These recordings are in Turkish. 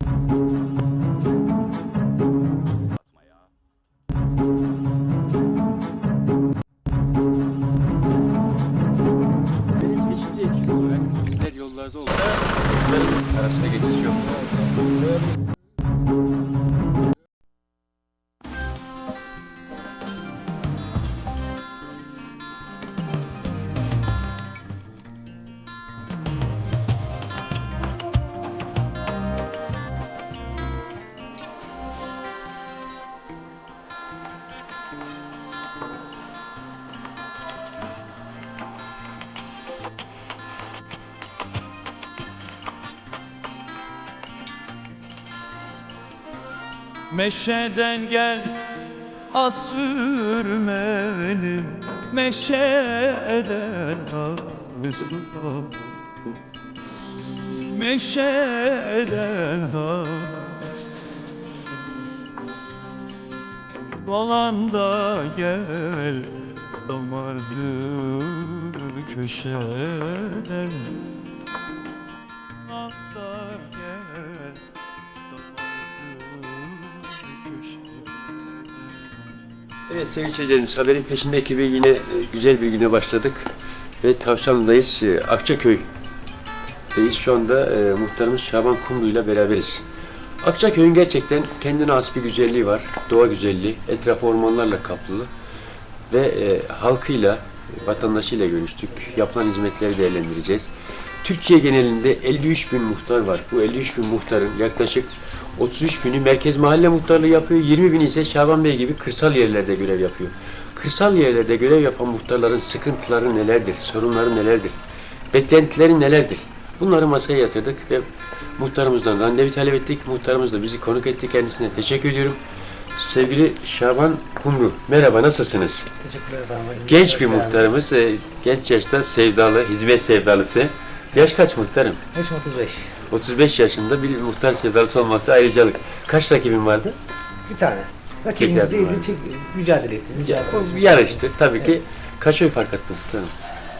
Benim Meşeden gel az sürmenim Meşeden az Meşeden az Dolan da gel damarlı köşeden. Dolan Evet sevgili seyircilerimiz haberin peşinde ekibi yine e, güzel bir güne başladık. Ve Tavşanlı'dayız. E, Akçaköy'deyiz. Şu anda e, muhtarımız Şaban Kumru ile beraberiz. Akçaköy'ün gerçekten kendine has bir güzelliği var. Doğa güzelliği. Etrafı ormanlarla kaplı. Ve e, halkıyla, vatandaşıyla görüştük. Yapılan hizmetleri değerlendireceğiz. Türkiye genelinde 53 bin muhtar var. Bu 53 bin muhtarın yaklaşık 33 bini merkez mahalle muhtarlığı yapıyor. 20 bini ise Şaban Bey gibi kırsal yerlerde görev yapıyor. Kırsal yerlerde görev yapan muhtarların sıkıntıları nelerdir? Sorunları nelerdir? Beklentileri nelerdir? Bunları masaya yatırdık ve muhtarımızdan randevu talep ettik. Muhtarımız da bizi konuk etti. Kendisine teşekkür ediyorum. Sevgili Şaban Kumru, merhaba nasılsınız? Teşekkürler efendim. Genç bir muhtarımız, e, genç yaşta sevdalı, hizmet sevdalısı. Yaş kaç muhtarım? Yaşım 35. 35 yaşında bir muhtar sevdalısı olmakta ayrıcalık. Kaç rakibin vardı? Bir tane. Rakibimiz Teker değil, var. çek, mücadele O ettik. yarıştı. Tabii ki Evet, kaç oy fark attı muhtarım?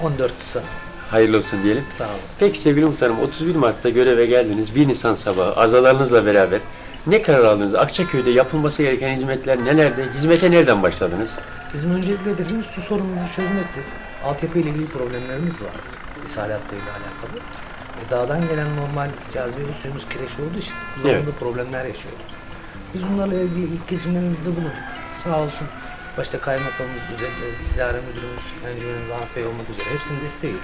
14 sene. Hayırlı olsun diyelim. Sağ olun. Peki sevgili muhtarım 31 Mart'ta göreve geldiniz. 1 Nisan sabahı azalarınızla beraber ne karar aldınız? Akçaköy'de yapılması gereken hizmetler nelerdi? Hizmete nereden başladınız? Bizim öncelikle hedefimiz su sorunumuzu çözmekti. Altyapı ile ilgili problemlerimiz var. İshalatla ile alakalı. E, dağdan gelen normal cazibeli suyumuz kireç olduğu için kullanımda Evet. problemler yaşıyoruz. Biz bunlarla ilgili ilk girişimlerimizde bulunduk. Sağ olsun başta kaymakamımız, idare müdürümüz, Ahmet Bey olmak üzere hepsinin desteğiyle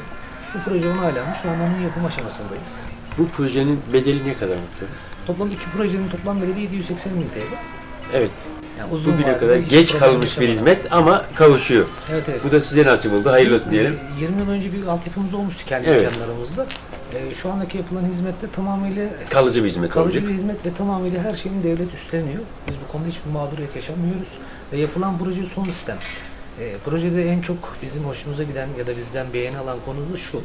bu proje onaylanmış. Şu an onun yapım aşamasındayız. Bu projenin bedeli ne kadar muhtarım? Toplam iki projenin toplam bedeli 780 bin TL. Evet. Yani uzun Bugüne kadar geç kalmış bir hizmet ama kavuşuyor. Evet evet. Bu da size nasip oldu. Hayırlı olsun diyelim. Ee, 20 yıl önce bir altyapımız olmuştu kendi Evet. imkanlarımızda. Ee, şu andaki yapılan hizmette tamamıyla Kalıcı bir hizmet kalıcı olacak. bir hizmet ve tamamıyla her şeyin devlet üstleniyor. Biz bu konuda hiçbir mağduriyet yaşamıyoruz. Ve yapılan proje son sistem. Ee, projede en çok bizim hoşumuza giden ya da bizden beğeni alan konu da şu.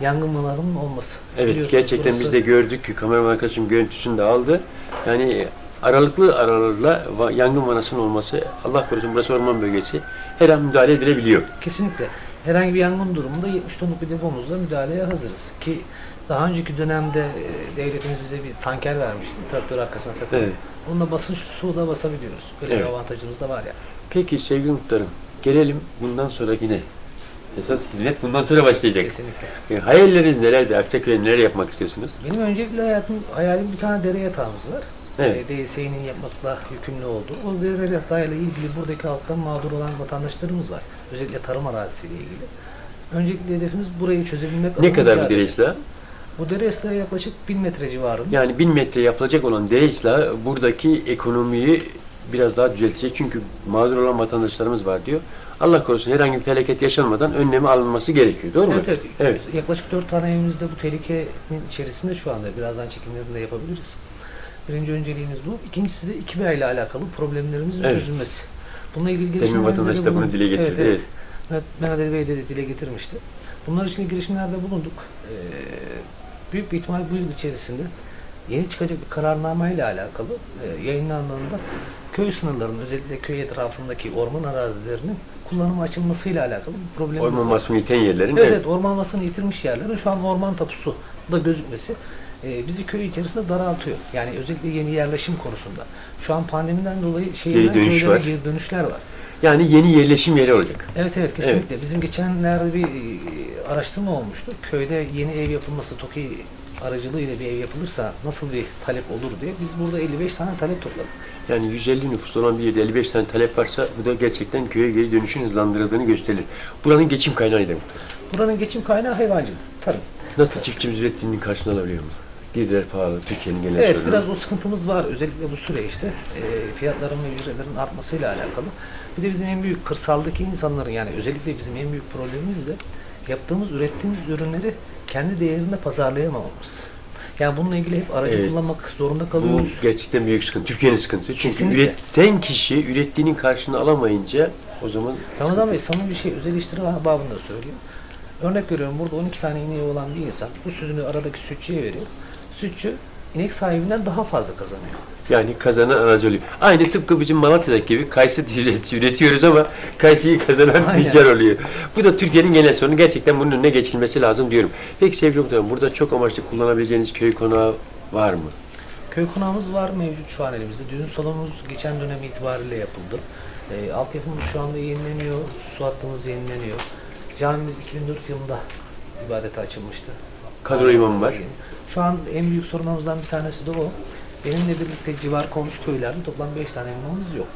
Yangın manalarının olması. Evet Biliyorsunuz gerçekten burası- biz de gördük. Kameraman arkadaşım görüntüsünü de aldı. Yani aralıklı aralarla va- yangın vanasının olması Allah korusun burası orman bölgesi her an müdahale edilebiliyor. Kesinlikle. Herhangi bir yangın durumunda 70 tonluk bir depomuzla müdahaleye hazırız. Ki daha önceki dönemde e, devletimiz bize bir tanker vermişti. Traktör arkasına takılı. Evet. Onunla basınç su da basabiliyoruz. Böyle Evet. bir avantajımız da var ya. Peki sevgili muhtarım gelelim bundan sonra yine esas hizmet bundan sonra başlayacak. Kesinlikle. E, hayalleriniz nelerdi? Akçaköy'de neler yapmak istiyorsunuz? Benim öncelikle hayatım, hayalim bir tane dere yatağımız var. Evet. E, DSİ'nin yapmakla yükümlü olduğu. O dere yatağıyla ilgili buradaki halktan mağdur olan vatandaşlarımız var. Özellikle tarım arazisiyle ilgili. Öncelikle hedefimiz burayı çözebilmek. Ne kadar bir dere ıslahı? Bu dere ıslahı yaklaşık 1000 metre civarında. Yani 1000 metre yapılacak olan dere ıslahı buradaki ekonomiyi biraz daha düzeltecek. Çünkü mağdur olan vatandaşlarımız var diyor. Allah korusun herhangi bir felaket yaşanmadan önlemi alınması gerekiyor. Doğru mu? Evet, evet. Evet. Yaklaşık dört tane evimizde bu tehlikenin içerisinde şu anda. Birazdan çekimlerini de yapabiliriz. Birinci önceliğimiz bu. İkincisi de iki ile alakalı problemlerimizin Evet. çözülmesi. Bununla ilgili Demin girişimlerde vatandaş da bunu dile getirdi. Evet, evet. Evet, Mehmet Ali Bey de dile getirmişti. Bunlar için girişimlerde bulunduk. Ee, büyük bir ihtimal bu yıl içerisinde yeni çıkacak bir kararname ile alakalı e, yayınlandığında köy sınırlarının özellikle köy etrafındaki orman arazilerinin kullanıma açılmasıyla alakalı bir problemimiz Orman var. masumunu iten yerlerin Evet, evet. orman vasfını yitirmiş yerlerin şu an orman tapusu da gözükmesi e, bizi köy içerisinde daraltıyor. Yani özellikle yeni yerleşim konusunda. Şu an pandemiden dolayı şehirden dönüş köylere var. geri dönüşler var. Yani yeni yerleşim yeri olacak. Evet evet kesinlikle. Bizim geçenlerde bir e, araştırma olmuştu. Köyde yeni ev yapılması TOKİ aracılığıyla bir ev yapılırsa nasıl bir talep olur diye. Biz burada 55 tane talep topladık. Yani 150 nüfus olan bir yerde 55 tane talep varsa bu da gerçekten köye geri dönüşün hızlandırıldığını gösterir. Buranın geçim kaynağı nedir? Buranın geçim kaynağı hayvancılık, tarım. Nasıl çiftçimiz ürettiğinin karşılığını alabiliyor mu? Giderler pahalı, Türkiye'nin genel Evet sorunu. biraz o sıkıntımız var özellikle bu süreçte e, fiyatların ve ücretlerin artmasıyla alakalı. Bir de bizim en büyük kırsaldaki insanların yani özellikle bizim en büyük problemimiz de yaptığımız, ürettiğimiz ürünleri kendi değerinde pazarlayamamamız. Yani bununla ilgili hep aracı Evet. kullanmak zorunda Bu kalıyoruz. gerçekten büyük sıkıntı. Türkiye'nin sıkıntısı. Çünkü Kesinlikle. üreten kişi ürettiğinin karşılığını alamayınca o zaman Ramazan Bey sana bir şey özel eleştiri babında söyleyeyim. Örnek veriyorum burada 12 tane ineği olan bir insan bu sütünü aradaki sütçüye veriyor. Sütçü inek sahibinden daha fazla kazanıyor. yani kazanan aracı oluyor. Aynı tıpkı bizim Malatya'daki gibi kayısı üret- üretiyoruz ama kayısıyı kazanan tüccar oluyor. Bu da Türkiye'nin genel sorunu. Gerçekten bunun önüne geçilmesi lazım diyorum. Peki sevgili muhtemelen burada çok amaçlı kullanabileceğiniz köy konağı var mı? Köy konağımız var mevcut şu an elimizde. Düğün salonumuz geçen dönem itibariyle yapıldı. E, altyapımız şu anda yenileniyor. Su hattımız yenileniyor. Camimiz 2004 yılında ibadete açılmıştı. Kadro imamı var. Şu an en büyük sorunumuzdan bir tanesi de o. Benimle birlikte civar komşu köylerde toplam 5 tane imamımız yok.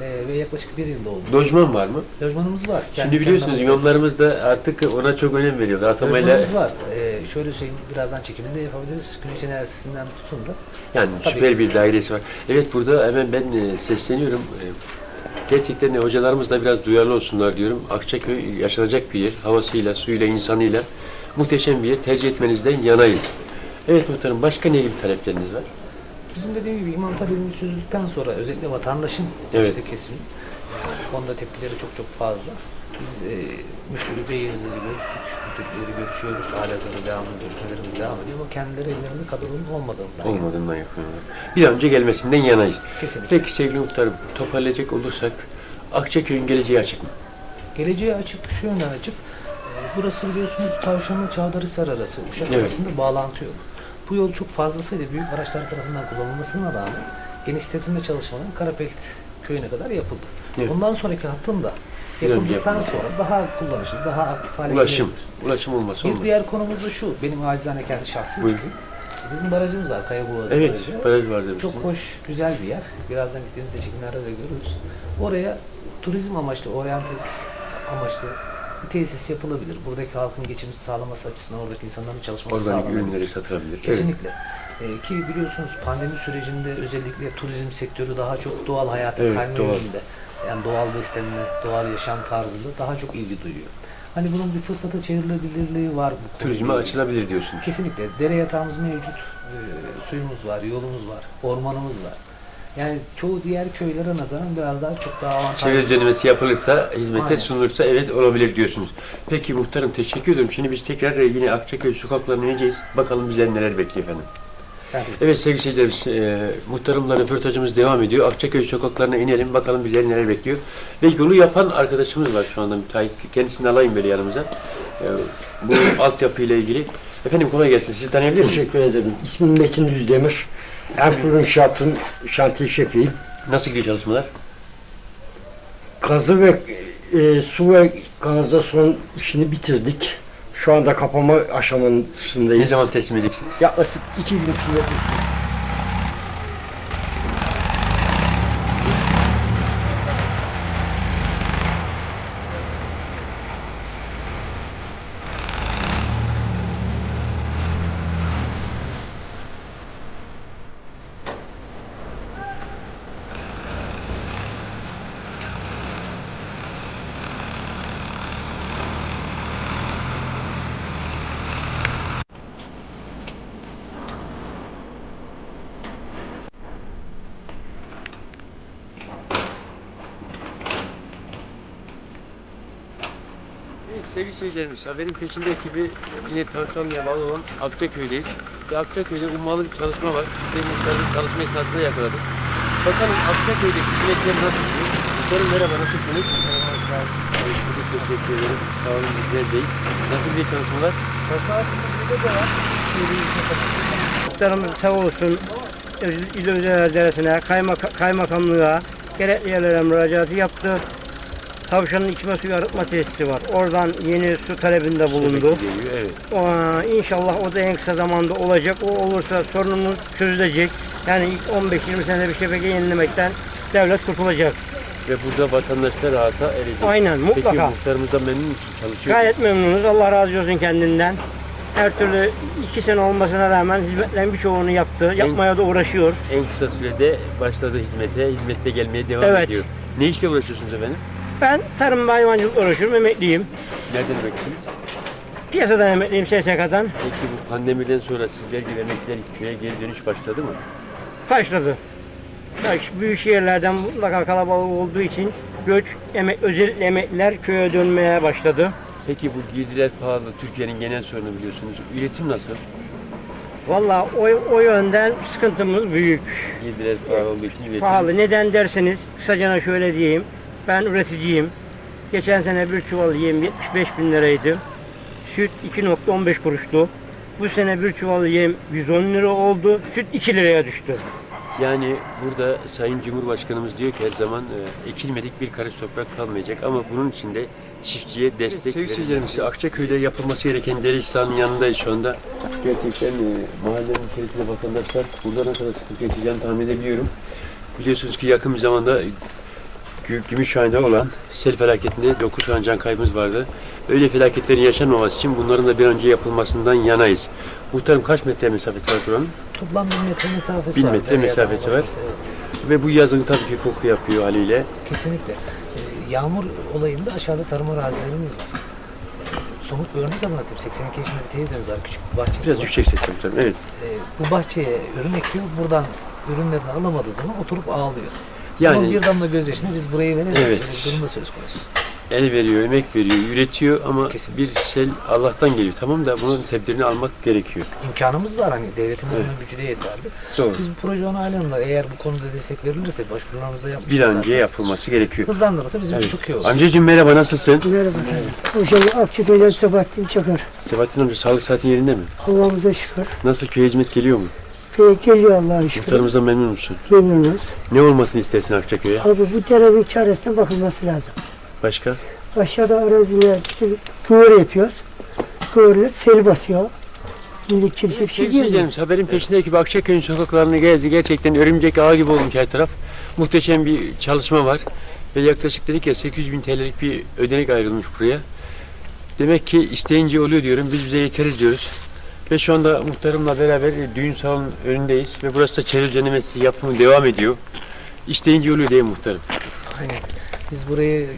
E, ve yaklaşık bir yılda oldu. Lojman var mı? Lojmanımız var. Şimdi biliyorsunuz imamlarımız da artık ona çok önem veriyorlar. Atamayla Lojmanımız var. E, şöyle söyleyeyim birazdan çekiminde yapabiliriz. Güneş enerjisinden tutun da. Yani Tabii. süper bir dairesi var. Evet burada hemen ben e, sesleniyorum. E, Gerçekten de hocalarımız da biraz duyarlı olsunlar diyorum. Akçaköy yaşanacak bir yer. Havasıyla, suyuyla, insanıyla muhteşem bir yer. Tercih etmenizden yanayız. Evet muhtarım başka ne gibi talepleriniz var? Bizim dediğim gibi imam talebini çözdükten sonra özellikle vatandaşın Evet. işte kesimin bu konuda tepkileri çok çok fazla. Biz e, müftülü beyimizle de görüştük, müftülükleri görüşüyoruz, hala hazırda devamlı görüşmelerimiz devam ediyor ama kendileri ellerinde kadronun olmadığından yani. Olmadığından yapıyorlar. Bir an önce gelmesinden yanayız. Kesinlikle. Peki sevgili muhtarım toparlayacak olursak Akçaköy'ün geleceği açık mı? Geleceğe açık, şu yönden açık. E, burası biliyorsunuz Tavşanlı Çavdarhisar arası, Uşak Evet. arasında bağlantı yok. Bu yol çok fazlasıyla büyük araçlar tarafından kullanılmasına rağmen genişletilme çalışmaları Karapelt köyüne kadar yapıldı. Evet. Bundan sonraki hattın da yapıldıktan sonra daha kullanışlı, daha aktif hale Ulaşım. gelebilir. Ulaşım olmasa Bir olmaz. diğer konumuz da şu, benim acizane kendi şahsi Buyurun. Bizim barajımız var, Kaya Boğazı Evet, Barajı. baraj var demiştiniz. Çok hoş, güzel bir yer. Birazdan gittiğimizde çekimlerde de görürüz. Oraya turizm amaçlı, oryantik amaçlı tesis yapılabilir. Buradaki halkın geçimini sağlaması açısından oradaki insanların çalışması Organik sağlanabilir. ürünleri satılabilir. Evet. Kesinlikle. Ee, ki biliyorsunuz pandemi sürecinde özellikle turizm sektörü daha çok doğal hayata Evet, kayma doğal. yönünde. Yani doğal beslenme, doğal yaşam tarzında daha çok ilgi duyuyor. Hani bunun bir fırsata çevrilebilirliği var bu Turizme açılabilir diyorsunuz. Kesinlikle. Dere yatağımız mevcut, e, suyumuz var, yolumuz var, ormanımız var. Yani çoğu diğer köylere nazaran biraz daha çok daha avantajlı. Çevre düzenlemesi yapılırsa, hizmete Aynen. sunulursa evet olabilir diyorsunuz. Peki muhtarım teşekkür ederim. Şimdi biz tekrar yine Akçaköy sokaklarına ineceğiz. Bakalım bize neler bekliyor efendim. Yani Evet sevgili seyircilerimiz, e, muhtarımla röportajımız devam ediyor. Akçaköy sokaklarına inelim bakalım bize neler bekliyor. Ve yolu yapan arkadaşımız var şu anda müteahhit. Kendisini alayım böyle yanımıza. E, bu altyapı ile ilgili. Efendim kolay gelsin. Sizi tanıyabilir miyim? Teşekkür ederim. İsmim Metin Düzdemir. Ertuğrul İnşaat'ın şantiye şefiyim. Nasıl gidiyor çalışmalar? Gazı ve e, su ve kanalizasyon işini bitirdik. Şu anda kapama aşamasındayız. Ne zaman teslim edeceksiniz? Yaklaşık iki gün içinde Evet, sevgili seyircilerimiz, haberin peşinde ekibi yine Tanrıçanlı'ya bağlı olan Akçaköy'deyiz. Ve Akçaköy'de ummalı bir çalışma var. Muhtarın çalışma esnasında yakaladık. Bakalım Akçaköy'deki sinekler nasıl gidiyor? Muhtarım merhaba, nasılsınız? Çok teşekkür ederim. Sağ olun, bizlerdeyiz. Nasıl gidiyor çalışmalar? muhtarımız sağ olsun İl Özel Dairesi'ne, kaymak kaymakamlığa gerekli yerlere müracaatı yaptı. Tavşanın içme suyu arıtma tesisi var. Oradan yeni su talebinde bulundu. Geliyor, evet. O, inşallah o da en kısa zamanda olacak. O olursa sorunumuz çözülecek. Yani ilk 15-20 senede bir şebeke yenilemekten devlet kurtulacak. Ve burada vatandaşlar rahata erecek. Aynen, Peki mutlaka. muhtarımızdan memnun musun? Çalışıyor? Gayet memnunuz. Allah razı olsun kendinden. Her türlü iki sene olmasına rağmen hizmetlerin birçoğunu yaptı. Yapmaya da uğraşıyor. En kısa sürede başladı hizmete, hizmette gelmeye devam Evet. ediyor. Ne işle uğraşıyorsunuz efendim? Ben tarım ve hayvancılıkla uğraşıyorum. Emekliyim. Nereden emeksiniz? Piyasadan emekliyim SSK'dan. Peki bu pandemiden sonra sizler gibi emekliler köye geri dönüş başladı mı? Başladı. Şu büyük şehirlerden mutlaka kalabalık olduğu için göç, emek, özellikle emekliler köye dönmeye başladı. Peki bu girdiler pahalı, Türkiye'nin genel sorunu biliyorsunuz. Üretim nasıl? Vallahi o, o yönden sıkıntımız büyük. Girdiler pahalı olduğu için üretim. Pahalı. Neden derseniz kısacana şöyle diyeyim. Ben üreticiyim. Geçen sene bir çuval yem 75 bin liraydı. Süt 2.15 kuruştu. Bu sene bir çuval yem 110 lira oldu. Süt 2 liraya düştü. Yani burada Sayın Cumhurbaşkanımız diyor ki her zaman e, ekilmedik bir karış toprak kalmayacak ama bunun için de çiftçiye destek evet, Sevgili seyircilerimiz, Akçaköy'de yapılması gereken dere İslam'ın yanındayız şu anda. Gerçekten e, mahallenin içerisinde vatandaşlar burada ne kadar sıkıntı yaşayacağını tahmin edebiliyorum. Biliyorsunuz ki yakın bir zamanda Gümüşhane'de olan sel felaketinde 9 tane can kaybımız vardı. Öyle felaketlerin yaşanmaması için bunların da bir önce yapılmasından yanayız. Muhtarım kaç metre mesafesi var buranın? Toplam 1000 metre mesafesi Bin var. metre dereden mesafesi var. Evet. Ve bu yazın tabii ki koku yapıyor haliyle. Kesinlikle. Ee, Yağmur olayında aşağıda tarım arazilerimiz var. Ee, Somut bir örnek anlatayım. 82 yaşında bir teyzemiz var. Küçük bir bahçesi Biraz var. yüksek sesle. Evet. Ee, bu bahçeye ürün ekiyor. Buradan ürünlerini alamadığı zaman oturup ağlıyor. Yani Ama bir damla gözyaşını biz burayı veremeyiz. Evet. Durum da söz konusu. el veriyor, emek veriyor, üretiyor ama Kesinlikle. bir sel Allah'tan geliyor. Tamam da bunun tedbirini almak gerekiyor. İmkanımız var hani devletin Evet. gücü de yeterli. Doğru. Biz bu proje onaylanırlar. Eğer bu konuda destek verilirse başvurularımızda yapmışız Bir an önce zaten. yapılması gerekiyor. Hızlandırılırsa bizim Evet. çok iyi olur. Amcacığım merhaba nasılsın? Merhaba. Hocam Akçaköy'den Sebahattin Çakar. Sebahattin amca sağlık saatin yerinde mi? Allah'ımıza şükür. Nasıl köye hizmet geliyor mu? Geliyor Allah'a şükür. Muhtarımızdan memnun musun? Memnunuz. Ne olmasını istersin Akçaköy'e? Abi bu derenin çaresine bakılması lazım. Başka? Aşağıda araziler işte kıvır yapıyoruz. Kıvırlar sel basıyor. Şimdi kimse bir şey Sevgili diyemiyor. seyircilerimiz, haberin peşindeki gibi Akçaköy'ün sokaklarını gezdi. Gerçekten örümcek ağı gibi olmuş her taraf. Muhteşem bir çalışma var. Ve yaklaşık dedik ya 800 bin TL'lik bir ödenek ayrılmış buraya. Demek ki isteyince oluyor diyorum. Biz bize yeteriz diyoruz. Ve şu anda muhtarımla beraber düğün salonun önündeyiz. Ve burası da çevre düzenlemesi yapımı devam ediyor. İsteyince oluyor değil mi muhtarım? Aynen. Biz burayı e,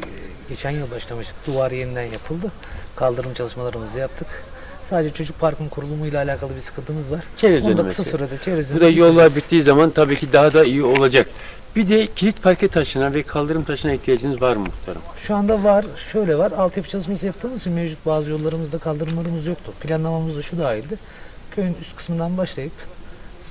geçen yıl başlamıştık. Duvar yeniden yapıldı. Kaldırım çalışmalarımızı yaptık. Sadece çocuk parkının kurulumuyla alakalı bir sıkıntımız var. Çevre Onu da kısa sürede çevre Bu da yollar bittiği zaman tabii ki daha da iyi olacak. Bir de kilit parke taşına ve kaldırım taşına ihtiyacınız var mı muhtarım? Şu anda var, şöyle var. Altyapı çalışması yaptığımız için mevcut bazı yollarımızda kaldırımlarımız yoktu. Planlamamızda şu dahildi. Köyün üst kısmından başlayıp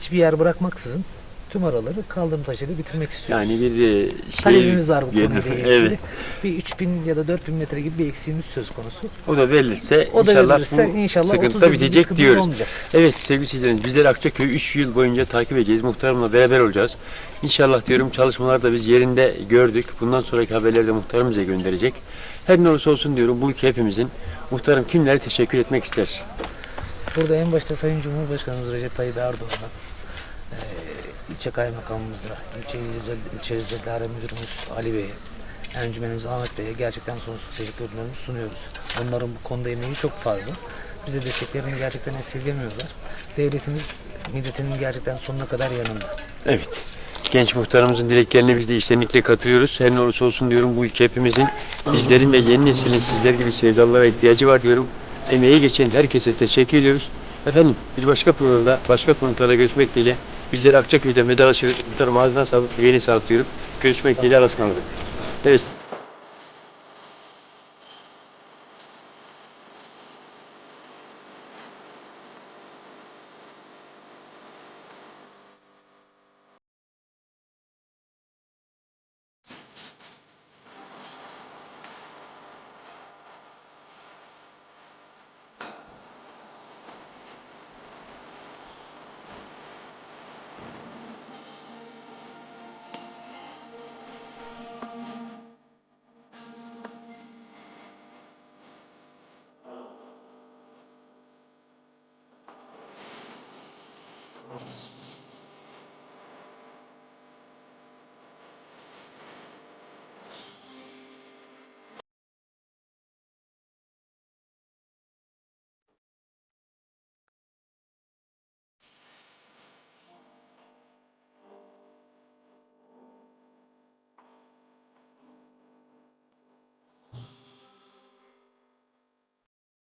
hiçbir yer bırakmaksızın tüm araları kaldırım taşıyla bitirmek istiyoruz. Yani bir e, şey... Talebimiz var bu konuyla ilgili. Evet. Bir 3000 ya da 4000 metre gibi bir eksiğimiz söz konusu. O da verilirse O da inşallah verilirse bu inşallah 30 sıkıntı da bitecek diyoruz. olmayacak. Evet sevgili seyircilerimiz bizler Akçaköy'ü 3 yıl boyunca takip edeceğiz. Muhtarımla beraber olacağız. İnşallah diyorum çalışmalar da biz yerinde gördük. Bundan sonraki haberleri de muhtarım bize gönderecek. Her ne olursa olsun diyorum bu ülke hepimizin. Muhtarım kimlere teşekkür etmek istersin? Burada en başta Sayın Cumhurbaşkanımız Recep Tayyip Erdoğan'a, eee ilçe kaymakamımıza, ilçe ilçe özel idare müdürümüz Ali Bey'e, encümenimiz Ahmet Bey'e gerçekten sonsuz teşekkürlerimizi sunuyoruz. Onların bu konuda emeği çok fazla. Bize desteklerini gerçekten esirgemiyorlar. Devletimiz milletinin gerçekten sonuna kadar yanında. Evet. Genç muhtarımızın dileklerine biz de içtenlikle katılıyoruz. Her ne olursa olsun diyorum bu ülke hepimizin, bizlerin ve yeni neslin sizler gibi sevdalılara ihtiyacı var diyorum. Emeği geçen herkese teşekkür ediyoruz. Efendim bir başka programda, başka konuklarla görüşmek dileğiyle bizleri Akçaköy'den vedalaşıyoruz. Muhtarım ağzına sağlık, yüreğine sağlık diyorum. Görüşmek dileğiyle ısmarladık. Evet. Yok.